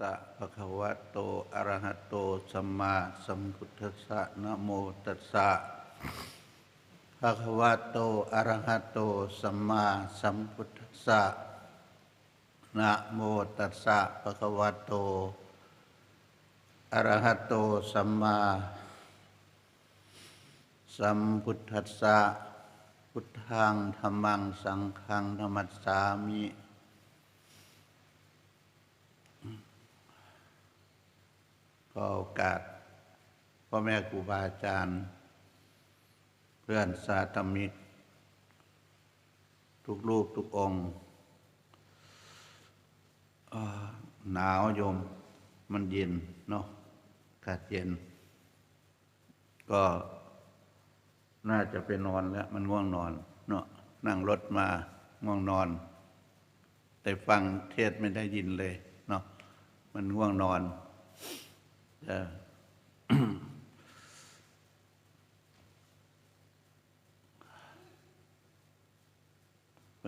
ตะภะคะวะโตอะระหะโตสัมมาสัมพุทธัสสะนะโมตัสสะภะคะวะโตอะระหะโตสัมมาสัมพุทธัสสะนะโมตัสสะภะคะวะโตอะระหะโตสัมมาสัมพุทธัสสะพุทธังธัมมังสังฆังนัมัสสามิ ก็โอกาสพ่อแม่ครูบาอาจารย์ เพื่อนสาธมิกทุกรูปทุกองค์หนาวโยมมันเย็นเนาะอากาศเย็น ก็น่าจะไปนอนแล้ว มันง่วงนอนเนาะนั่งรถมาง่วงนอน แต่ฟังเทศไม่ได้ยินเลยเนาะมันง่วงนอน วั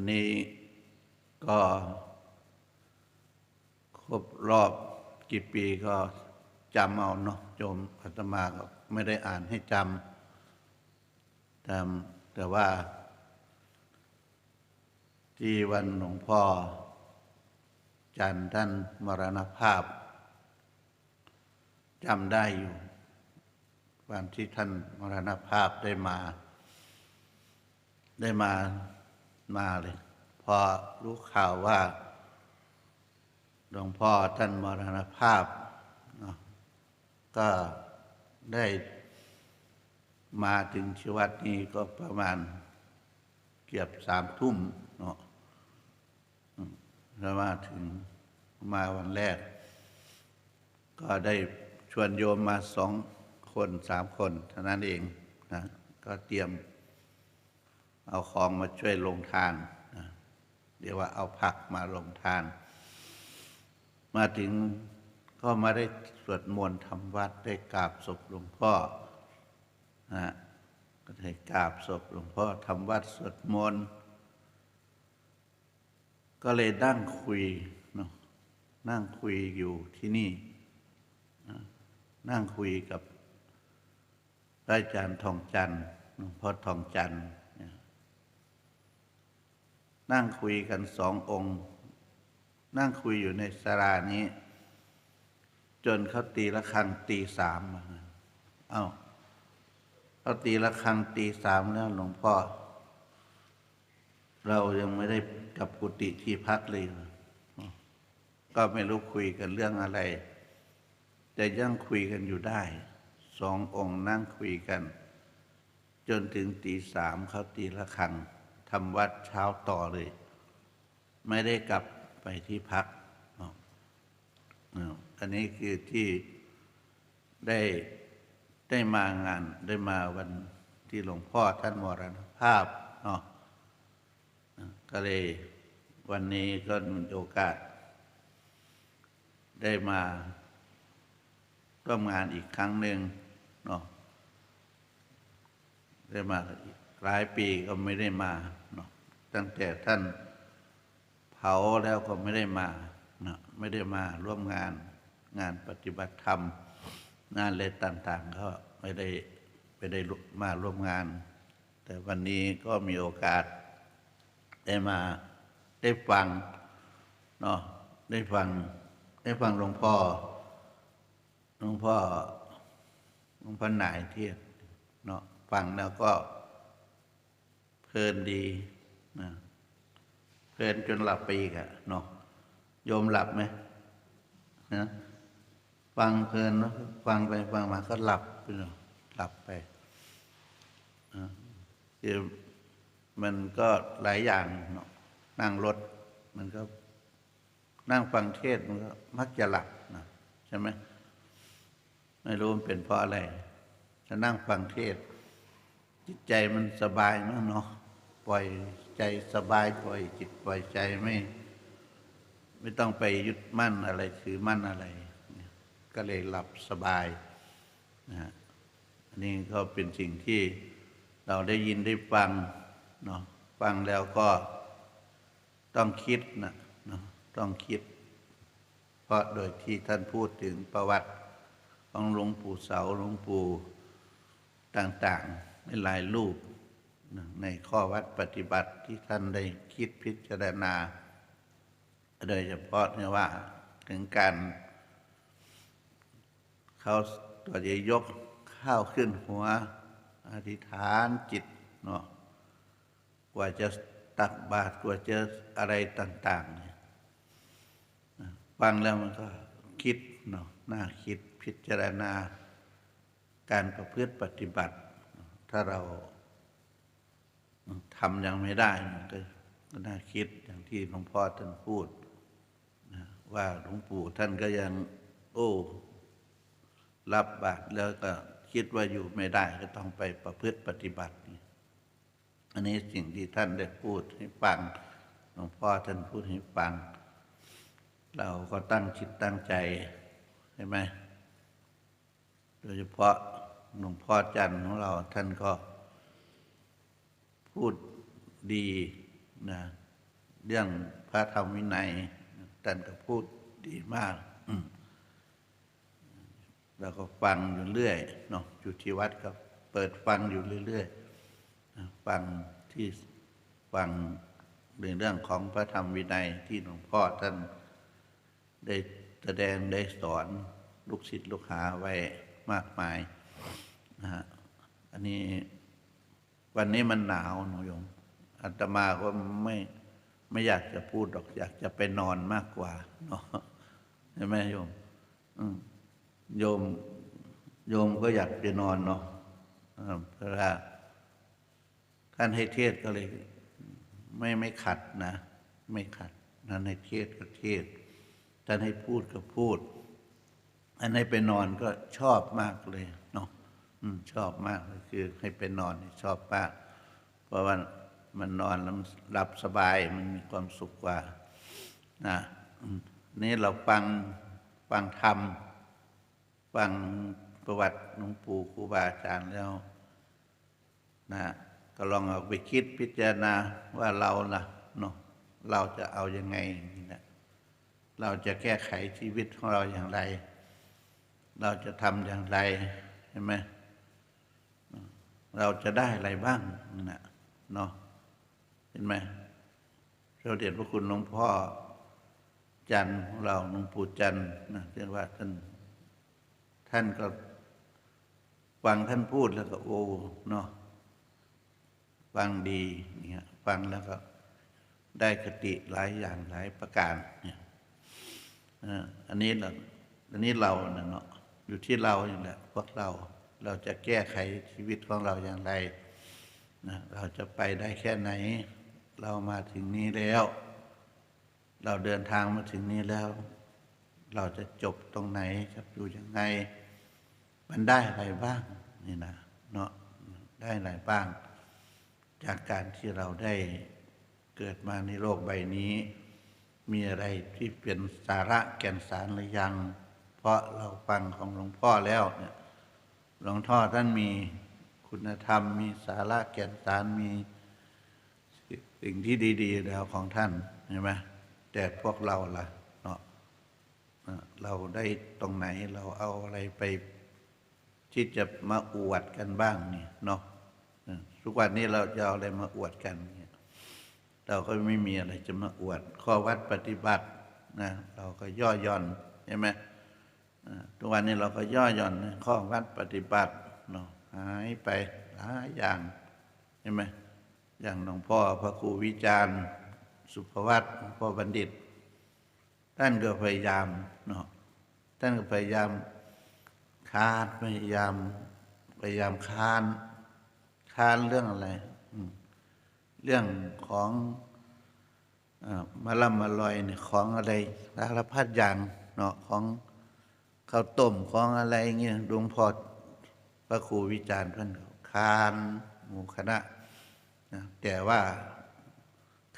นนี้ก็ครบรอบกี่ปีก็จำเอาเนาะโยมอาตมาก็ไม่ได้อ่านให้จำแต่แต่ว่า ที่วันหลวงพ่อจันท่านมรณภาพ จำได้อยู่ วันที่ท่านมรณภาพได้มา ได้มามาเลย พอรู้ข่าวว่าหลวงพ่อท่านมรณภาพ ก็ได้มาถึงชีวัดนี้ก็ประมาณเกือบสามทุ่มเนาะแล้วมาถึงมาวันแรก ก็ได้ ชวนโยมมาสองคนสามคนเท่านั้นเองนะก็เตรียมเอาของมาช่วยลงทานนะเดี๋ยวว่าเอาผักมาลงทาน มาถึงก็มาได้สวดมนต์ทำวัดได้กราบศพหลวงพ่อนะก็ได้กราบศพหลวงพ่อทำวัดสวดมนต์ก็เลยนั่งคุยเนาะนั่งคุยอยู่ที่นี่ นั่งคุยกับพระอาจารย์ทองจันทร์หลวงพ่อทองจันทร์เนี่ยนั่งคุยกันสององค์ นั่งคุยอยู่ในสารานี้ จนเขาตีละครังตีสามมาเอ้าเขาตีละครังตีสามแล้วหลวงพ่อ เรายังไม่ได้กับกุฏิที่พักเลย ก็ไม่รู้คุยกันเรื่องอะไร แต่ยังคุยกันอยู่ได้ สององค์นั่งคุยกัน จนถึงตีสามเขาตีละครังทำวัดเช้าต่อเลย ไม่ได้กลับไปที่พักอ๋ออันนี้คือที่ได้ได้มางานได้มาวันที่หลวงพ่อท่านมรณภาพเนาะก็เลยวันนี้ก็มีโอกาส ได้มา ร่วมงานอีกครั้งหนึ่งเนาะได้มาหลายปีก็ไม่ได้มาเนาะตั้งแต่ท่านเผาแล้วก็ไม่ได้มาเนาะไม่ได้มาร่วมงานงานปฏิบัติธรรม งานอะไรต่างๆก็ไม่ได้ไม่ได้มาร่วมงาน แต่วันนี้ก็มีโอกาสได้มาได้ฟังเนาะได้ฟังได้ฟังหลวงพ่อ หลวงพ่อหลวงพ่อหนายเทียนเนาะฟังแล้วก็เพลินดีนะเพลินจนหลับไปอีกอะเนาะโยมหลับไหมนะฟังเพลินฟังไปฟังมาก็หลับไปเนาะหลับไปอ่าคือมันก็หลายอย่างเนาะนั่งรถมันก็นั่งฟังเทศน์มันก็มักจะหลับนะใช่ไหม ไม่รู้มันเป็นเพราะอะไรจะนั่งฟังเทศ จิตใจมันสบายมากเนาะปล่อยใจสบายปล่อยจิตปล่อยใจไม่ ไม่ต้องไปยึดมั่นอะไรถือมั่นอะไร ก็เลยหลับสบายนะฮะอันนี้ก็เป็นสิ่งที่เราได้ยินได้ฟังเนาะฟังแล้วก็ต้องคิดนะเนาะต้องคิด เพราะโดยที่ท่านพูดถึงประวัติ ของหลวงปู่เสาหลวงปู่ต่างๆในหลายรูปในข้อวัดปฏิบัติที่ท่านได้คิดพิจารณา โดยเฉพาะเนี่ยว่าถึงการเขาตัวจะยกข้าวขึ้นหัว อธิษฐานจิตเนาะกว่าจะตักบาตรกว่าจะอะไรต่าง ๆ เนี่ยฟังแล้วมันก็คิดเนาะน่าคิด พิจารณาการประพฤติปฏิบัติ ถ้าเราทำยังไม่ได้มันก็น่าคิดอย่างที่หลวงพ่อท่านพูดว่าหลวงปู่ท่านก็ยังโอ้รับบาตรแล้วก็คิดว่าอยู่ไม่ได้ก็ต้องไปประพฤติปฏิบัตินี่อันนี้สิ่งที่ท่านได้พูดให้ฟังหลวงพ่อท่านพูดให้ฟัง เราก็ตั้งจิตตั้งใจใช่ไหม โดยเฉพาะหลวงพ่อจันทร์ของเราท่านก็พูดดีนะเรื่องพระธรรมวินัยท่านก็พูดดีมากเราก็ฟังอยู่เรื่อยเนาะอยู่ที่วัดก็เปิดฟังอยู่เรื่อยๆฟังที่ฟังในเรื่องของพระธรรมวินัยที่หลวงพ่อท่านได้แสดงได้สอนลูกศิษย์ลูกหาไว้ มากมายนะฮะอันนี้วันนี้มันหนาวหนูโยมอาตมาก็ไม่ไม่อยากจะพูดหรอก อยากจะไปนอนมากกว่าเนาะใช่ไหมโยมโยม โยมก็อยากจะนอนเนาะเพราะว่าท่านให้เทศก็เลย ไม่ไม่ขัดนะ ไม่ขัดท่านให้เทศก็เทศท่านให้พูดก็พูด อันให้ไปนอนก็ชอบมากเลยเนาะชอบมากคือให้ไปนอนชอบมาก เพราะว่ามันนอนแล้วหลับสบายมันมีความสุขกว่านะนี่เราฟังฟังธรรมฟังประวัติหลวงปู่ครูบาอาจารย์แล้วนะก็ลองเอาไปคิดพิจารณาว่าเราล่ะเนาะเราจะเอายังไงนะเราจะแก้ไขชีวิตของเราอย่างไร เราจะทำอย่างไรใช่ไหมเราจะได้อะไรบ้างนี่นะเนาะเห็นไหมเราเด็ดพระคุณหลวงพ่อจันของเราหลวงปู่จันนะเรียกว่าท่านท่านก็ฟังท่านพูดแล้วก็โอ้เนาะฟังดีเนี่ยฟังแล้วก็ได้คติหลายอย่างหลายประการเนี่ยอันนี้เราอันนี้เราเนาะ อยู่ที่เราอย่างแหละพวกเราเราจะแก้ไขชีวิตของเราอย่างไรนะเราจะไปได้แค่ไหน เรามาถึงนี้แล้ว เราเดินทางมาถึงนี้แล้ว เราจะจบตรงไหนจะอยู่ยังไง มันได้อะไรบ้างนี่นะเนาะได้อะไรบ้าง จากการที่เราได้เกิดมาในโลกใบนี้ มีอะไรที่เป็นสาระแก่นสารหรือยัง เพราะเราฟังของหลวงพ่อแล้วเนี่ยหลวงพ่อท่านมีคุณธรรม มีสาระแก่นสารมีสิ่งที่ดี ๆ แล้วของท่านเห็นไหมแต่พวกเราล่ะเนาะเราได้ตรงไหนเราเอาอะไรไป ที่จะมาอวดกันบ้างเนี่ยเนาะทุกวันนี้เราจะเอาอะไรมาอวดกันเนี่ยเราก็ไม่มีอะไรจะมาอวด ข้อวัดปฏิบัตินะเราก็ย่อหย่อนใช่ไหม ทุกวันนี้เราก็ย่อหย่อนข้อวัดปฏิบัติเนาะหายไปหลายอย่างใช่ไหมอย่างหลวงพ่อพระครูวิจารณ์ สุภวัตหลวงพ่อบัณฑิต ท่านก็พยายามเนาะท่านก็พยายามคานพยายามพยายามคานคานเรื่องอะไรเรื่องของอมาลำมาลอยเนี่ยของอะไรสารพัดอย่างเนาะของ ข้าวต้มของอะไรเงี้ยหลวงพ่อพระครูวิจารณ์ท่านคานหมู่คณะนะแต่ว่า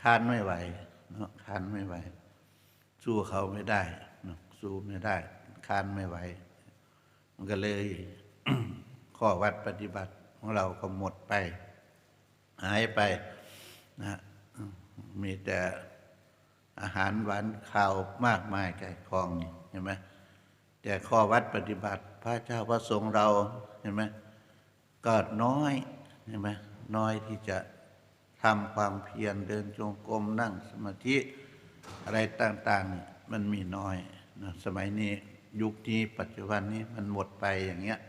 คานไม่ไหวเนาะคานไม่ไหว สู้เขาไม่ได้นะสู้ไม่ได้คานไม่ไหว มันก็เลยข้อวัดปฏิบัติของเราก็หมดไป หายไปนะมมีแต่อาหารหวานข้าวมากมายไก่คองนี่เห็นไหม แต่ข้อวัดปฏิบัติ พระเจ้าพระสงฆ์เราเห็นไหมก็น้อยเห็นไหมน้อยที่จะทำความเพียรเดินจงกรมนั่งสมาธิอะไรต่างๆมันมีน้อยนะสมัยนี้ยุคนี้ปัจจุบันนี้มันหมดไปอย่างเงี้ย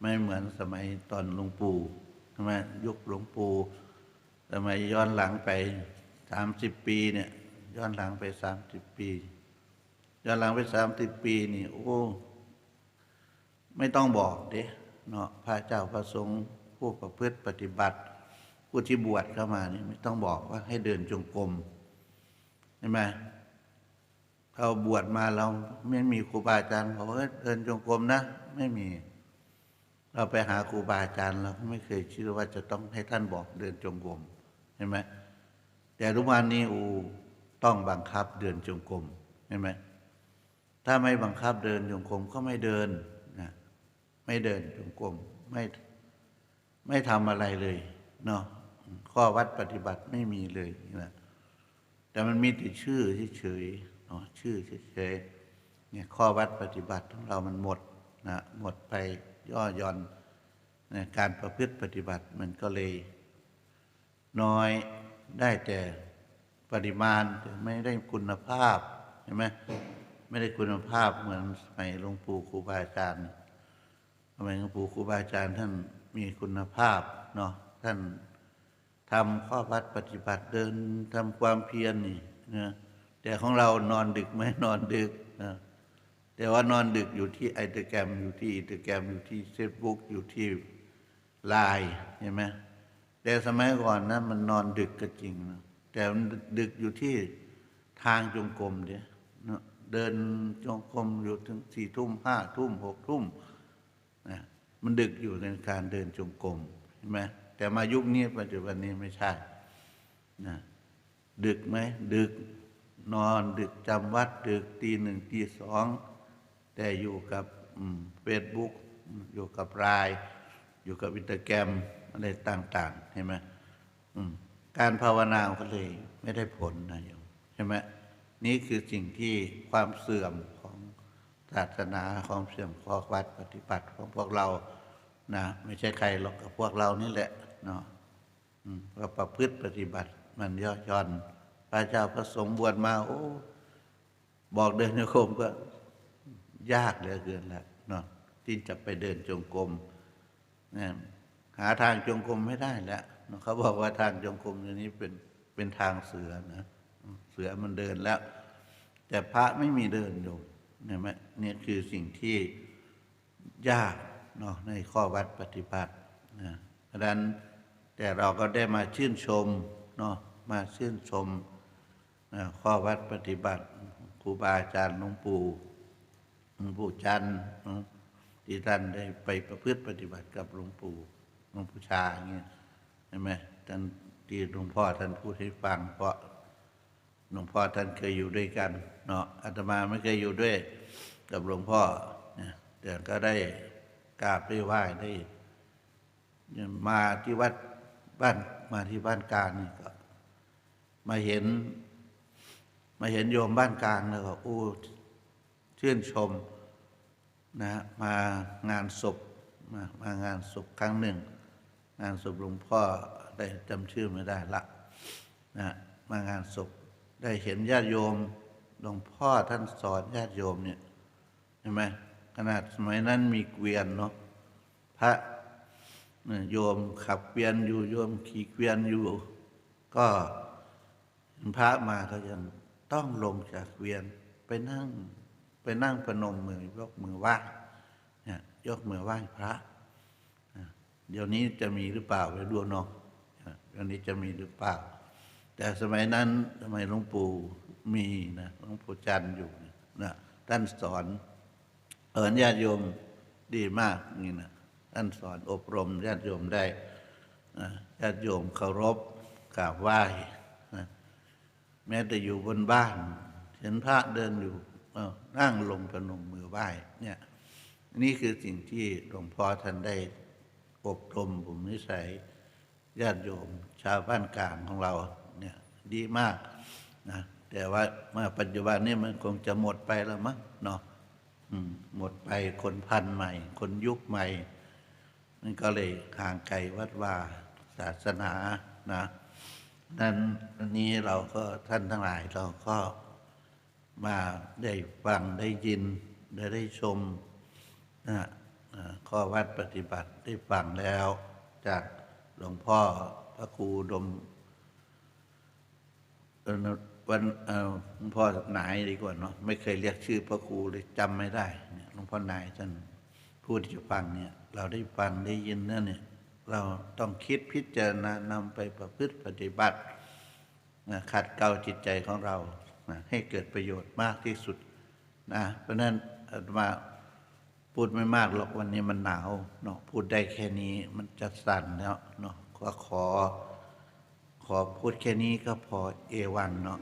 ไม่เหมือนสมัยตอนหลวงปู่ใช่ไหมยุคหลวงปู่สมัยย้อนหลังไปสามสิบปีเนี่ยย้อนหลังไปสามสิบปี ย้อนหลังไปสามสิบปีนี่โอ้ ไม่ต้องบอกเด้เนาะพระเจ้าพระสงฆ์ผู้ประพฤติปฏิบัติ ผู้ที่บวชเข้ามานี่ไม่ต้องบอกว่าให้เดินจงกรมใช่ไหมเราบวชมาเราไม่มีครูบาอาจารย์บอกว่าเดินจงกรมนะ ไม่มี เราไปหาครูบาอาจารย์เราก็ไม่เคยเชื่อว่าจะต้องให้ท่านบอกเดินจงกรมเห็นไหมแต่ทุกวันนี้อูต้องบังคับเดินจงกรมเห็นไหม ถ้าไม่บังคับเดินจงกรมก็ไม่เดินนะไม่เดินจงกรมไม่ไม่ทำอะไรเลยเนาะข้อวัดปฏิบัติไม่มีเลยนะแต่มันมีแต่ชื่อเฉยๆเนาะชื่อเฉยๆเนี่ยข้อวัดปฏิบัติของเรามันหมดนะหมดไปย่อหย่อนนะการประพฤติปฏิบัติมันก็เลย น้อยได้แต่ปริมาณแต่ไม่ได้คุณภาพเห็นไหม ไม่ได้คุณภาพเหมือนสมัยหลวงปู่ครูบาอาจารย์สมัยหลวงปู่ครูบาอาจารย์ท่านมีคุณภาพเนาะท่านทำข้อวัดปฏิบัติเดินทำความเพียรนี่นะแต่ของเรานอนดึกไหมนอนดึกนะแต่ว่านอนดึกอยู่ที่ไอเตอร์แกรมอยู่ที่อินเตอร์แกรมอยู่ที่เฟซบุ๊กอยู่ที่ไลน์เห็นไหมแต่สมัยก่อนนะมันนอนดึกก็จริงนะแต่มันดึกอยู่ที่ทางจงกรมเดีย เดินจงกรมอยู่ถึงสี่ทุ่มห้าทุ่มหกทุ่มนะมันดึกอยู่ในการเดินจงกรมเห็นไหมแต่มายุคนี้ปัจจุบันนี้ไม่ใช่นะดึกไหมดึกนอนดึกจำวัดดึกตีหนึ่งตีสองแต่อยู่กับเฟซบุ๊กอยู่กับไลน์อยู่กับอินเตอร์แกรมอะไรต่าง ๆ เห็นไหมมการภาวนาก็เลยไม่ได้ผลนะโยมใช่ไหม นี่คือสิ่งที่ความเสื่อมของศาสนาความเสื่อมของวัดปฏิบัติของพวกเรานะไม่ใช่ใครหรอกกับพวกเรานี่แหละเนาะอืมก็ประพฤติปฏิบัติ มันย่อหย่อน พระเจ้าพระสงฆ์บวชมา โอ้ บอกเดินโยกรมก็ยากเหลือเกินแหล้วเนาะที่จะไปเดินจงกรมนะหาทางจงกรมไม่ได้แล้วเขาบอกว่าทางจงกรมตัวนี้เป็นเป็นทางเสือนะ เสือมันเดินแล้ว แต่พระไม่มีเดินโยมเห็นไหมเนี่ยคือสิ่งที่ยากเนาะในข้อวัดปฏิบัตินะเพราะนั้นแต่เราก็ได้มาชื่นชมเนาะมาชื่นชมนะข้อวัดปฏิบัติครูบาอาจารย์หลวงปู่หลวงปู่จันทร์ที่ท่านได้ไปประพฤติปฏิบัติกับหลวงปู่หลวงปู่ชาอย่างเงี้ยใช่ไหมท่านที่หลวงพ่อท่านพูดให้ฟังเพราะ หลวงพ่อท่านเคยอยู่ด้วยกันเนาะอาตมาไม่เคยอยู่ด้วย กับหลวงพ่อเนี่ยแต่ก็ได้กราบได้ไหว้ได้มาที่วัดบ้านมาที่บ้านกลางนี่ก็ มาเห็น มาเห็นโยมบ้านกลางแล้วก็อู้ชื่นชมนะมางานศพมามางานศพครั้งหนึ่ง งานศพหลวงพ่อได้จำชื่อไม่ได้ละนะมางานศพ ได้เห็นญาติโยมหลวงพ่อท่านสอนญาติโยมเนี่ยเห็นไหมขนาดสมัยนั้นมีเกวียนเนาะพระโยมขับเกวียนอยู่โยมขี่เกวียนอยู่ ก็พระมาก็ยังต้องลงจากเกวียนไปนั่งไปนั่งประนมมือยกมือไหว้เนี่ยยกมือไหว้พระเดี๋ยวนี้จะมีหรือเปล่าไปดูเนาะเดี๋ยวนี้จะมีหรือเปล่า แต่สมัยนั้นสมัยหลวงปู่มีนะหลวงปู่จันอยู่นะท่านสอนเอิญญาติโยมดีมากนี่นะท่านสอนอบรมญาติโยมได้นะญาติโยมเคารพกราบไหว้นะแม้แต่อยู่บนบ้าน เห็นพระเดินอยู่นั่งลงประนมมือไหว้เนี่ยนี่คือสิ่งที่หลวงพ่อท่านได้อบรมผมนิสัยญาติโยมชาวบ้านกลางของเรา ดีมากนะแต่ว่าเมื่อปัจจุบันนี้มันคงจะหมดไปแล้วมั้งเนาะหมดไปคนพันใหม่ คนยุคใหม่นั่นก็เลยห่างไกลวัดว่าศาสนานะนั้นนี้เราก็ท่านทั้งหลายเราก็มาได้ฟังได้ยินได้ได้ชมนะข้อวัดปฏิบัติได้ฟังแล้ว จากหลวงพ่อพระครูดม วันหลวงพ่อนายดีกว่าเนาะไม่เคยเรียกชื่อพระครูเลยจำไม่ได้หลวงพ่อนายท่านพูดให้ฟังเนี่ย เราได้ฟังได้ยินนั่นเนี่ย เราต้องคิดพิจารณานำไปประพฤติปฏิบัติขัดเกลาจิตใจของเราให้เกิดประโยชน์มากที่สุดนะเพราะนั้นอาตมาพูดไม่มากหรอกวันนี้มันหนาวเนาะพูดได้แค่นี้มันจะสั่นแล้วเนาะก็ขอ ขอพูดแค่นี้ก็พอเอวันเนาะ